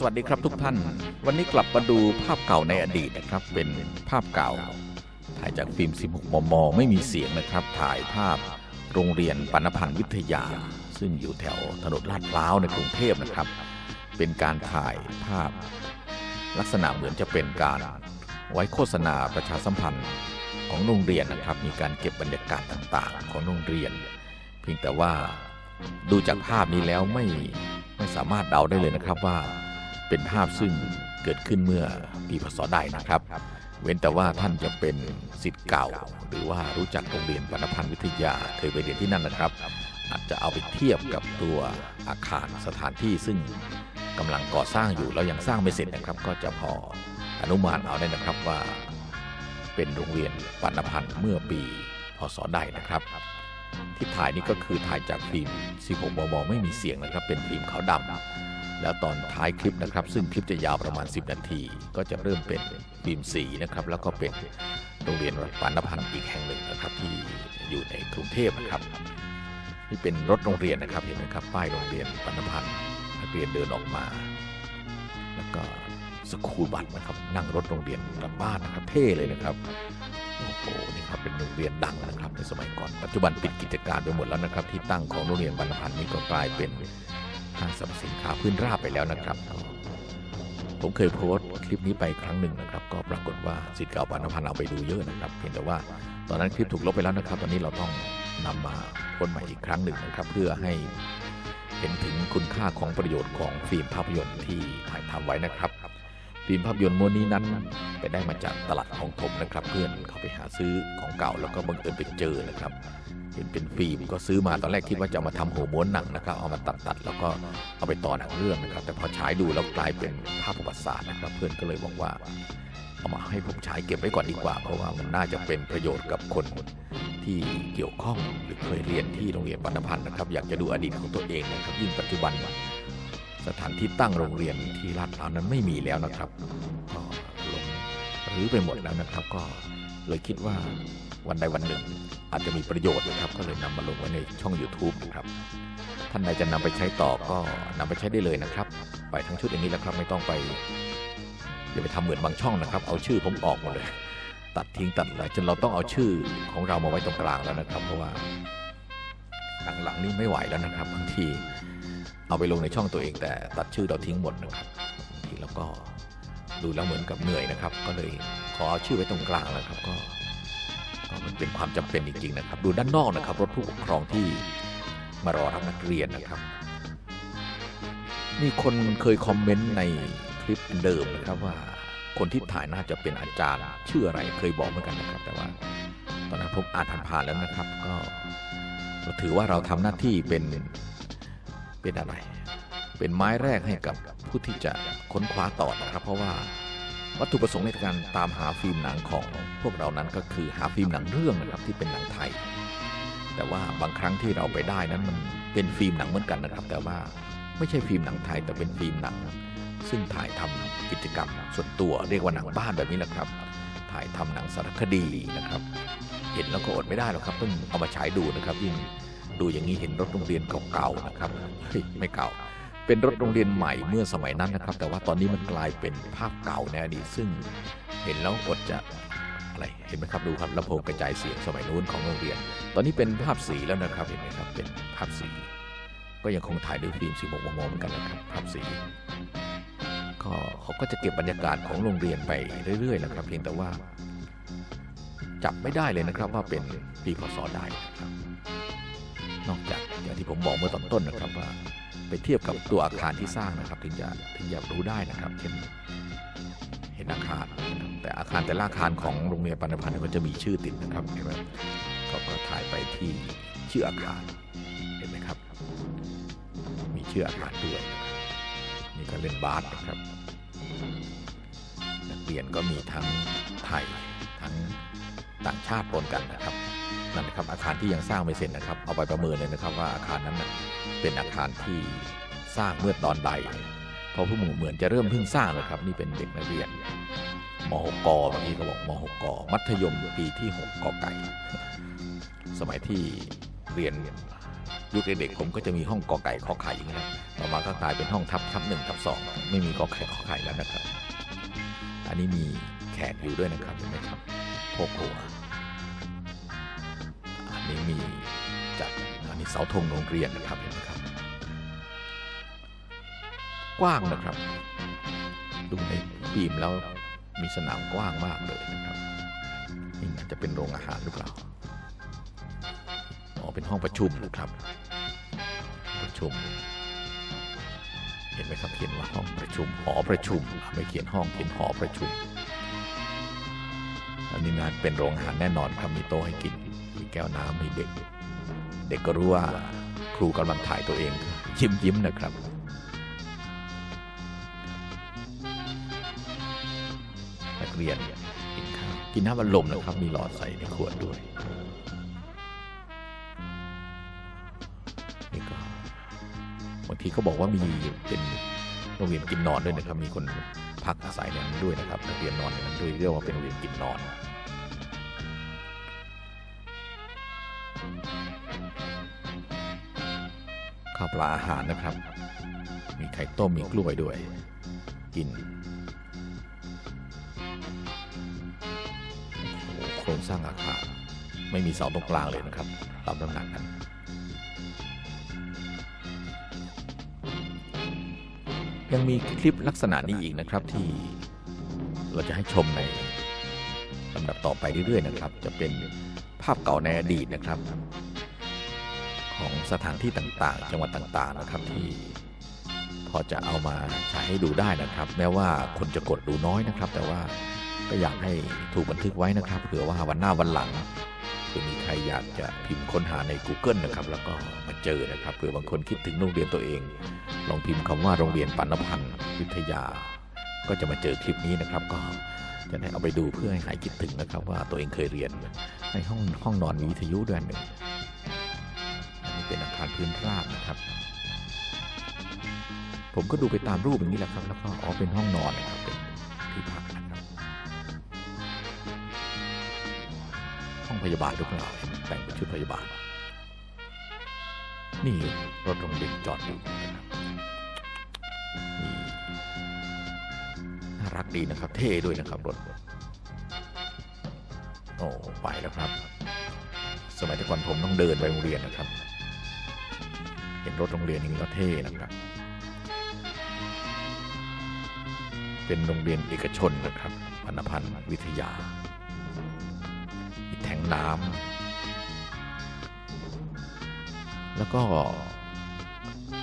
สวัสดีครับทุกท่าน วันนี้กลับมาดูภาพเก่าในอดีตนะครับ เป็นภาพเก่า ถ่ายจากฟิล์ม 16 มม ไม่มีเสียงนะครับ ถ่ายภาพโรงเรียนปณพันธ์วิทยา ซึ่งอยู่แถวถนนลาดพร้าวในกรุงเทพนะครับ เป็นการถ่ายภาพ ลักษณะเหมือนจะเป็นการไว้โฆษณาประชาสัมพันธ์ของโรงเรียนนะครับ มีการเก็บบรรยากาศต่างๆ ของโรงเรียน เพียงแต่ว่าดูจากภาพนี้แล้วไม่ไม่สามารถเดาได้เลยนะครับว่า เป็นภาพซึ่งเกิดขึ้นเมื่อปีพศใดนะครับ เว้นแต่ว่าท่านจะเป็นสิทธิ์เก่า หรือว่ารู้จักโรงเรียนปณพันธ์วิทยาเคยไปเรียนที่นั่นนะครับ อาจจะเอาไปเทียบกับตัวอาคารสถานที่ซึ่งกำลังก่อสร้างอยู่แล้วยังสร้างไม่เสร็จนะครับ ก็จะพออนุมานเอาได้นะครับว่า เป็นโรงเรียนปณพันธ์เมื่อปีพศใดนะครับ ที่ถ่ายนี่ก็คือถ่ายจากฟิล์ม 16 มม ไม่มีเสียงนะครับ เป็นฟิล์มขาวดำแล้วตอนท้ายคลิปนะครับ ซึ่งคลิปจะยาวประมาณ 10 นาที ก็จะเริ่มเป็นฟิล์มสีนะครับ แล้วก็เป็นโรงเรียนปานพันธ์อีกแห่งหนึ่งนะครับ ที่อยู่ในกรุงเทพนะครับ นี่เป็นรถโรงเรียนนะครับ เห็นไหมครับ ป้ายโรงเรียนปานพันธ์นักเรียนเดินออกมา แล้วก็สคูบัสนะครับ นั่งรถโรงเรียนกลับบ้านนะครับ เท่เลยนะครับ หนี่ครับเป็นโรงเรียนดังนะครับในสมัยก่อน ปัจจุบันปิดกิจการไปหมดแล้วนะครับ ที่ตั้งของโรงเรียนบรรพันธ์นี่ก็กลายเป็นห้างสรรพสินค้าพื้นราบไปแล้วนะครับ ผมเคยโพสต์คลิปนี้ไปครั้งหนึ่งนะครับ ก็ปรากฏว่าสิทธิ์เก่าบรรพันธ์เอาไปดูเยอะนะครับ เพียงแต่ว่าตอนนั้นคลิปถูกลบไปแล้วนะครับ ตอนนี้เราต้องนำมาพสต์ใหม่อีกครั้งหนึ่งนะครับ เพื่อให้เห็นถึงคุณค่าของประโยชน์ของฟิล์มภาพยนตร์ที่ถ่ายทำไว้นะครับ ฟิล์มภาพยนตร์ม้วนนี้นั้นไปได้มาจากตลาดของถมนะครับ เพื่อนเขาไปหาซื้อของเก่าแล้วก็บังเอิญไปเจอนะครับ เห็นเป็นฟิล์มก็ซื้อมาตอนแรกคิดว่าจะมาทำหัวม้วนหนังนะครับ เอามาตัดตัดๆแล้วก็เอาไปต่อหนังเรื่องนะครับ แต่พอฉายดูแล้วกลายเป็นภาพประวัติศาสตร์นะครับ เพื่อนก็เลยบอกว่าเอามาให้ผมฉายเก็บไว้ก่อนดีกว่า เพราะว่ามันน่าจะเป็นประโยชน์กับคนที่เกี่ยวข้องหรือเคยเรียนที่โรงเรียนปัณพันธ์นะครับ อยากจะดูอดีตของตัวเองนะครับยิ่งปัจจุบัน สถานที่ตั้งโรงเรียนที่ลาดพร้าวนั้นไม่มีแล้วนะครับก็ลงรื้อไปหมดแล้วนะครับ ก็เลยคิดว่าวันใดวันหนึ่ง อาจจะมีประโยชน์นะครับ ก็เลยนำมาลงไว้ในช่อง YouTube นะครับท่านใดจะนำไปใช้ต่อก็นำไปใช้ได้เลยนะครับ ไปทั้งชุดอย่างนี้แล้วครับไม่ต้องไปอย่าไปทำเหมือนบางช่องนะครับ เอาชื่อผมออกหมดเลย ตัดทิ้งตัดอะไรจนเราต้องเอาชื่อของเรามาไว้ตรงกลางแล้วนะครับ เพราะว่าหลังๆนี่ไม่ไหวแล้วนะครับบางที เอาไปลงในช่องตัวเองแต่ตัดชื่อเราทิ้งหมดนะครับทีแล้วก็ดูแล้วเหมือนกับเหนื่อยนะครับ ก็เลยขอเอาชื่อไว้ตรงกลางแล้วครับก็ก็มันเป็นความจำเป็นจริงๆนะครับ ดูด้านนอกนะครับ รถผู้ปกครองที่มารอรับนักเรียนนะครับ มีคนเคยคอมเมนต์ในคลิปเดิมนะครับว่าคนที่ถ่ายน่าจะเป็นอาจารย์ชื่ออะไรเคยบอกเหมือนกันนะครับ แต่ว่าตอนนั้นผมอ่านผ่านๆแล้วนะครับ ก็ก็ถือว่าเราทำหน้าที่เป็น เป็นอะไร เป็นไม้แรกให้กับผู้ที่จะค้นคว้าต่อนะครับ เพราะว่าวัตถุประสงค์ในการตามหาฟิล์มหนังของพวกเรานั้นก็คือหาฟิล์มหนังเรื่องนะครับที่เป็นหนังไทย แต่ว่าบางครั้งที่เราไปได้นั้นมันเป็นฟิล์มหนังเหมือนกันนะครับ แต่ว่าไม่ใช่ฟิล์มหนังไทยแต่เป็นฟิล์มหนัง ซึ่งถ่ายทำกิจกรรมส่วนตัวเรียกว่าหนังบ้านแบบนี้แหละครับ ถ่ายทำหนังสารคดีนะครับ เห็นแล้วก็อดไม่ได้หรอกครับเพิ่งเอามาฉายดูนะครับยิ่ง ดูอย่างนี้เห็นรถโรงเรียนเก่าๆนะครับไม่เก่า เป็นรถโรงเรียนใหม่เมื่อสมัยนั้นนะครับ แต่ว่าตอนนี้มันกลายเป็นภาพเก่าในอดีตซึ่งเห็นแล้วอดจะอะไรเห็นไหมครับดูครับลำโพงกระจายเสียงสมัยนู้นของโรงเรียน ตอนนี้เป็นภาพสีแล้วนะครับเห็นไหมครับเป็นภาพสี ก็ยังคงถ่ายด้วยฟิล์ม 16มมเหมือนกันนะครับภาพสีก็เขาก็จะเก็บบรรยากาศของโรงเรียนไปเรื่อยๆนะครับ เพียงแต่ว่าจับไม่ได้เลยนะครับว่าเป็นปีพศใดนะครับ นอกจากอย่างที่ผมบอกเมื่อตอนต้นนะครับว่าไปเทียบกับตัวอาคารที่สร้างนะครับ ถึงจะถึงจะรู้ได้นะครับเช่นเห็นอาคาร แต่อาคารแต่ละอาคารของโรงเรียนปันพันธ์เนี่ยก็จะมีชื่อติดนะครับเห็นไหมเขาก็ถ่ายไปที่ชื่ออาคารเห็นไหมครับ มีชื่ออาคารด้วยนี่ก็เล่นบาสนะครับนักเรียนก็มีทั้งไทยทั้งต่างชาติปนกันนะครับ นั่นนะครับอาคารที่ยังสร้างไม่เสร็จนะครับ เอาไปประเมินเลยนะครับว่าอาคารนั้นเป็นอาคารที่สร้างเมื่อตอนใด เพราะผู้หมู่เหมือนจะเริ่มเพิ่งสร้างนะครับนี่เป็นเด็กนักเรียนม .6 กเมื่อกี้เขาบอกม .6 กมัธยมปีที่6กไก่ สมัยที่เรียนยุคเด็กๆผมก็จะมีห้องกอไก่ขอไข่อย่างนี้นะต่อมาก็กลายเป็นห้องทับทับหนึ่งทับสองไม่มีกอไก่ขอไข่แล้วนะครับ อันนี้มีแขกอยู่ด้วยนะครับเห็นไหมครับพกหัว นี้มีจัดอันนี้เสาธงโรงเรียนนะครับเห็นไหมครับ กว้างนะครับ ดูในฟิล์มแล้วมีสนามกว้างมากเลยนะครับนี่อาจจะเป็นโรงอาหารหรือเปล่าอ๋อเป็นห้องประชุมนะครับประชุม เห็นไหมครับเขียนว่าห้องประชุมหอประชุมไม่เขียนห้องเขียนหอประชุมอันนี้นะเป็นโรงอาหารแน่นอนครับมีโต๊ะให้กิน ก้วน้ำมีเด็ก เด็กก็รู้ว่าครูกำลังถ่ายตัวเองยิ้มยิ้มๆนะครับ นักเรียนกินข้าวกินน้ำอัดลมนะครับ มีหลอดใส่ในขวดด้วยนี่ก็บางทีเขาบอกว่ามีเป็นโรงเรียนกินนอนด้วยนะครับ มีคนพักอาศัยในนั้นด้วยนะครับนักเรียนนอนในนั้นด้วยเรียกว่าเป็นโรงเรียนกินนอน ข้าวปลาอาหารนะครับ มีไข่ต้มมีกล้วยด้วย กินโอ้โหโครงสร้างอาคารไม่มีเสาตรงกลางเลยนะครับตามน้ำหนักกันยังมีคลิปลักษณะนี้อีกนะครับที่เราจะให้ชมในลำดับต่อไปเรื่อยๆนะครับ จะเป็นภาพเก่าในอดีตนะครับ ของสถานที่ต่างๆ จังหวัดต่างๆนะครับที่พอจะเอามาใช้ให้ดูได้นะครับ แม้ว่าคนจะกดดูน้อยนะครับ แต่ว่าก็อยากให้ถูกบันทึกไว้นะครับเผื่อว่าวันหน้าวันหลังเผื่อมีใครอยากจะพิมพ์ค้นหาใน Google นะครับ แล้วก็มาเจอนะครับเผื่อบางคนคิดถึงโรงเรียนตัวเอง ลองพิมพ์คำว่าโรงเรียนปัณพันธ์วิทยา ก็จะมาเจอคลิปนี้นะครับ ก็จะได้เอาไปดูเพื่อให้หายคิดถึงนะครับ ว่าตัวเองเคยเรียนในห้องห้องนอนมีวิทยุด้วยนหนึ่ง เป็นอาคารพื้นราบนะครับ ผมก็ดูไปตามรูปอย่างนี้แหละครับ แล้วก็อ๋อเป็นห้องนอนนะครับเป็นที่พักนะครับห้องพยาบาลหรือเปล่าแต่งเป็นชุดพยาบาล นี่รถโรงเรียนจอดอยู่นะครับนี่น่ารักดีนะครับ เท่ด้วยนะครับรถโอ้ไปแล้วครับ สมัยแต่ก่อนผมต้องเดินไปโรงเรียนนะครับ เห็นรถโรงเรียนองนี้ก็เท่นะครับ เป็นโรงเรียนเอกชนนะครับพันธพันธ์วิทยามีแทงน้ำแล้วก็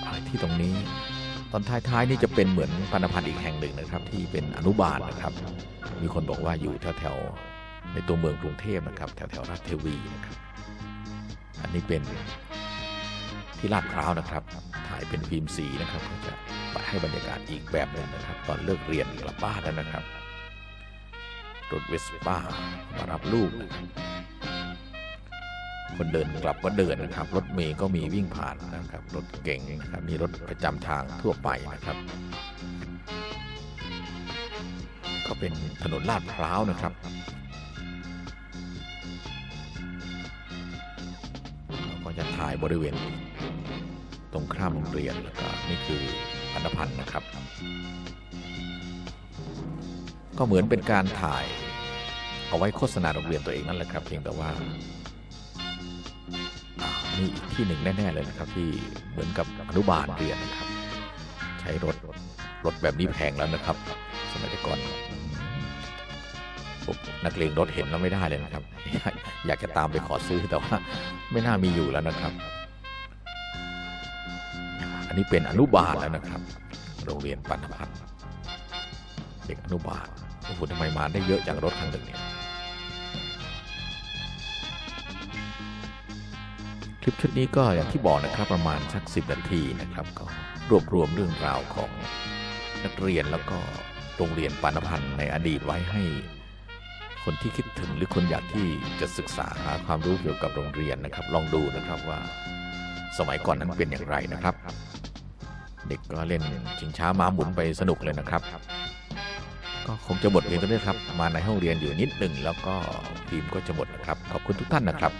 อะไรที่ตรงนี้ตอนท้ายๆนี่จะเป็นเหมือนพันธพันธ์อีกแห่งหนึ่งนะครับ ที่เป็นอนุบาลนะครับ มีคนบอกว่าอยู่แถวๆในตัวเมืองกรุงเทพนะครับ แถวๆราชเทวีนะครับ อันนี้เป็น ที่ลาดพร้าวนะครับ ถ่ายเป็นฟิล์มสีนะครับก็จะให้บรรยากาศอีกแบบหนึงนะครับ ตอนเลิกเรียนกลับบ้านแล้วนะครับรถเวสป้ามารับลูกนะครับคนเดินกลับก็เดินนะครับ รถเมย์ก็มีวิ่งผ่านนะครับ รถเก่งนะครับมีรถประจำทางทั่วไปนะครับ ก็เป็นถนนลาดพร้าวนะครับเราก็จะถ่ายบริเวณ ตรงข้ามโรงเรียนแล้วก็นี่คือพันธพันธ์นะครับ ก็เหมือนเป็นการถ่ายเอาไว้โฆษณาโรงเรียนตัวเองนั่นแหละครับ เพียงแต่ว่านี่อีกที่หนึ่งแน่ ๆ เลยนะครับ ที่เหมือนกับอนุบาลเรียนนะครับ ใช้รถรถแบบนี้แพงแล้วนะครับ สมัยก่อนผมนักเลงรถเห็นแล้วไม่ได้เลยนะครับ อยากจะตามไปขอซื้อแต่ว่าไม่น่ามีอยู่แล้วนะครับ นนี้เป็นอนุบาลแล้วนะครับ โรงเรียนปัณพันธ์เด็กอนุบาลโอ้โหทำไมมาได้เยอะจากรถคันหนึ่งเนี่ยคลิปชุดนี้ก็อย่างที่บอกนะครับประมาณสักสินาทีนะครับก็รวบรวมเรื่องราวของนักเรียนแล้วก็โรงเรียนปานพันธ์ในอดีตไว้ให้คนที่คิดถึงหรือคนอยากที่จะศึกษาหาความรู้เกี่ยวกับโรงเรียนนะครับ ลองดูนะครับว่าสมัยก่อนนั้นเป็นอย่างไรนะครับ เด็กก็เล่นชิงช้าม้าหมุนไปสนุกเลยนะครับ ก็คงจะหมดเพียงเท่านี้ครับ มาในห้องเรียนอยู่นิดหนึ่งแล้วก็ทีมก็จะหมดนะครับ ขอบคุณทุกท่านนะครับ